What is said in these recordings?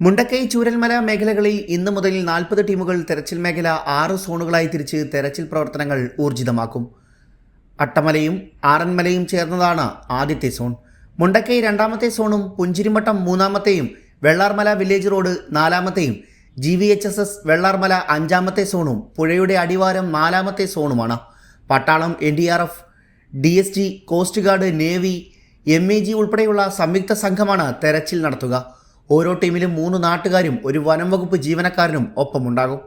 മുണ്ടക്കൈ ചൂരൽമല മേഖലകളിൽ ഇന്നു മുതൽ നാൽപ്പത് ടീമുകൾ തെരച്ചിൽ മേഖല ആറ് സോണുകളായി തിരിച്ച് തെരച്ചിൽ പ്രവർത്തനങ്ങൾ ഊർജിതമാക്കും. അട്ടമലയും ആറന്മലയും ചേർന്നതാണ് ആദ്യത്തെ സോൺ. മുണ്ടക്കൈ രണ്ടാമത്തെ സോണും പുഞ്ചിരിമട്ടം മൂന്നാമത്തെയും വെള്ളാർമല വില്ലേജ് റോഡ് നാലാമത്തെയും G V H S S Vellarmala അഞ്ചാമത്തെ സോണും പുഴയുടെ അടിവാരം നാലാമത്തെ സോണുമാണ്. പട്ടാളം N D R F D S G coast guard navy M A G ഉൾപ്പെടെയുള്ള സംയുക്ത സംഘമാണ് തെരച്ചിൽ നടത്തുക. ഓരോ ടീമിലും മൂന്ന് നാട്ടുകാരും ഒരു വനം വകുപ്പ് ജീവനക്കാരനും ഒപ്പമുണ്ടാകും.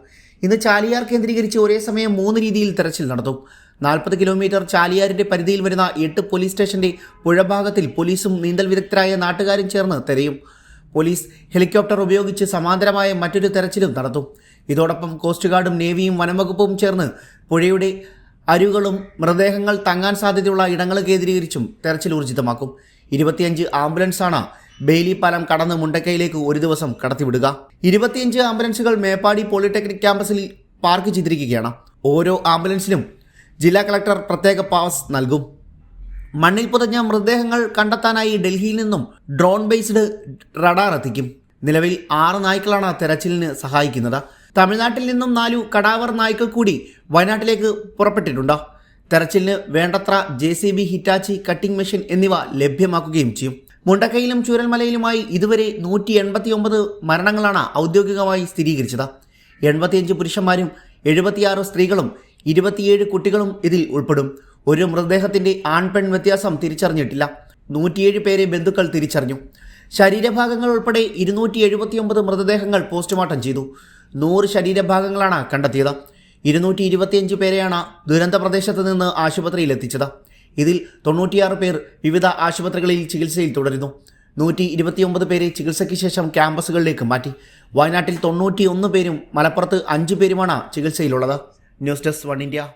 ഇന്ന് ചാലിയാർ കേന്ദ്രീകരിച്ച് ഒരേ സമയം മൂന്ന് രീതിയിൽ തെരച്ചിൽ നടത്തും. നാൽപ്പത് കിലോമീറ്റർ ചാലിയാറിന്റെ പരിധിയിൽ വരുന്ന എട്ട് പോലീസ് സ്റ്റേഷന്റെ പുഴഭാഗത്തിൽ പോലീസും നീന്തൽ വിദഗ്ധരായ നാട്ടുകാരും ചേർന്ന് തെരയും. പോലീസ് ഹെലികോപ്റ്റർ ഉപയോഗിച്ച് സമാന്തരമായ മറ്റൊരു തെരച്ചിലും നടത്തും. ഇതോടൊപ്പം കോസ്റ്റ് ഗാർഡും നേവിയും വനംവകുപ്പും ചേർന്ന് പുഴയുടെ അരുകളും മൃതദേഹങ്ങൾ തങ്ങാൻ സാധ്യതയുള്ള ഇടങ്ങൾ കേന്ദ്രീകരിച്ചും തെരച്ചിൽ ഊർജിതമാക്കും. ഇരുപത്തിയഞ്ച് ആംബുലൻസാണ് ബെയിലി പാലം കടന്ന് മുണ്ടക്കയിലേക്ക് ഒരു ദിവസം കടത്തിവിടുക. ഇരുപത്തിയഞ്ച് ആംബുലൻസുകൾ മേപ്പാടി പോളിടെക്നിക് ക്യാമ്പസിൽ പാർക്ക് ചെയ്തിരിക്കുകയാണ്. ഓരോ ആംബുലൻസിനും ജില്ലാ കളക്ടർ പ്രത്യേക പാസ് നൽകും. മണ്ണിൽ പുതഞ്ഞ മൃതദേഹങ്ങൾ കണ്ടെത്താനായി ഡൽഹിയിൽ നിന്നും ഡ്രോൺ ബേസ്ഡ് റഡാർ എത്തിക്കും. നിലവിൽ ആറ് നായ്ക്കളാണ് തെരച്ചിലിന് സഹായിക്കുന്നത്. തമിഴ്നാട്ടിൽ നിന്നും നാലു കടാവർ നായ്ക്കൾ കൂടി വയനാട്ടിലേക്ക് പുറപ്പെട്ടിട്ടുണ്ട്. തെരച്ചിലിന് വേണ്ടത്ര J C B Hitachi cutting machine എന്നിവ ലഭ്യമാക്കുകയും ചെയ്യും. മുണ്ടക്കയിലും ചൂരൽമലയിലുമായി ഇതുവരെ നൂറ്റി എൺപത്തി ഒമ്പത് മരണങ്ങളാണ് ഔദ്യോഗികമായി സ്ഥിരീകരിച്ചത്. എൺപത്തിയഞ്ച് പുരുഷന്മാരും എഴുപത്തിയാറ് സ്ത്രീകളും ഇരുപത്തിയേഴ് കുട്ടികളും ഇതിൽ ഉൾപ്പെടും. ഒരു മൃതദേഹത്തിന്റെ ആൺപെൺ വ്യത്യാസം തിരിച്ചറിഞ്ഞിട്ടില്ല. നൂറ്റിയേഴ് പേരെ ബന്ധുക്കൾ തിരിച്ചറിഞ്ഞു. ശരീരഭാഗങ്ങൾ ഉൾപ്പെടെ ഇരുന്നൂറ്റി എഴുപത്തിയൊമ്പത് മൃതദേഹങ്ങൾ പോസ്റ്റ്മോർട്ടം ചെയ്തു. നൂറ് ശരീരഭാഗങ്ങളാണ് കണ്ടെത്തിയത്. ഇരുന്നൂറ്റി ഇരുപത്തിയഞ്ച് പേരെയാണ് ദുരന്ത പ്രദേശത്ത് നിന്ന് ആശുപത്രിയിൽ എത്തിച്ചത് ഇതിൽ തൊണ്ണൂറ്റിയാറ് പേർ വിവിധ ആശുപത്രികളിൽ ചികിത്സയിൽ തുടരുന്നു. നൂറ്റി ഇരുപത്തിയൊമ്പത് പേരെ ചികിത്സയ്ക്ക് ശേഷം ക്യാമ്പസുകളിലേക്ക് മാറ്റി. വയനാട്ടിൽ തൊണ്ണൂറ്റിയൊന്ന് പേരും മലപ്പുറത്ത് അഞ്ച് പേരുമാണ് ചികിത്സയിലുള്ളത്. News desk One India.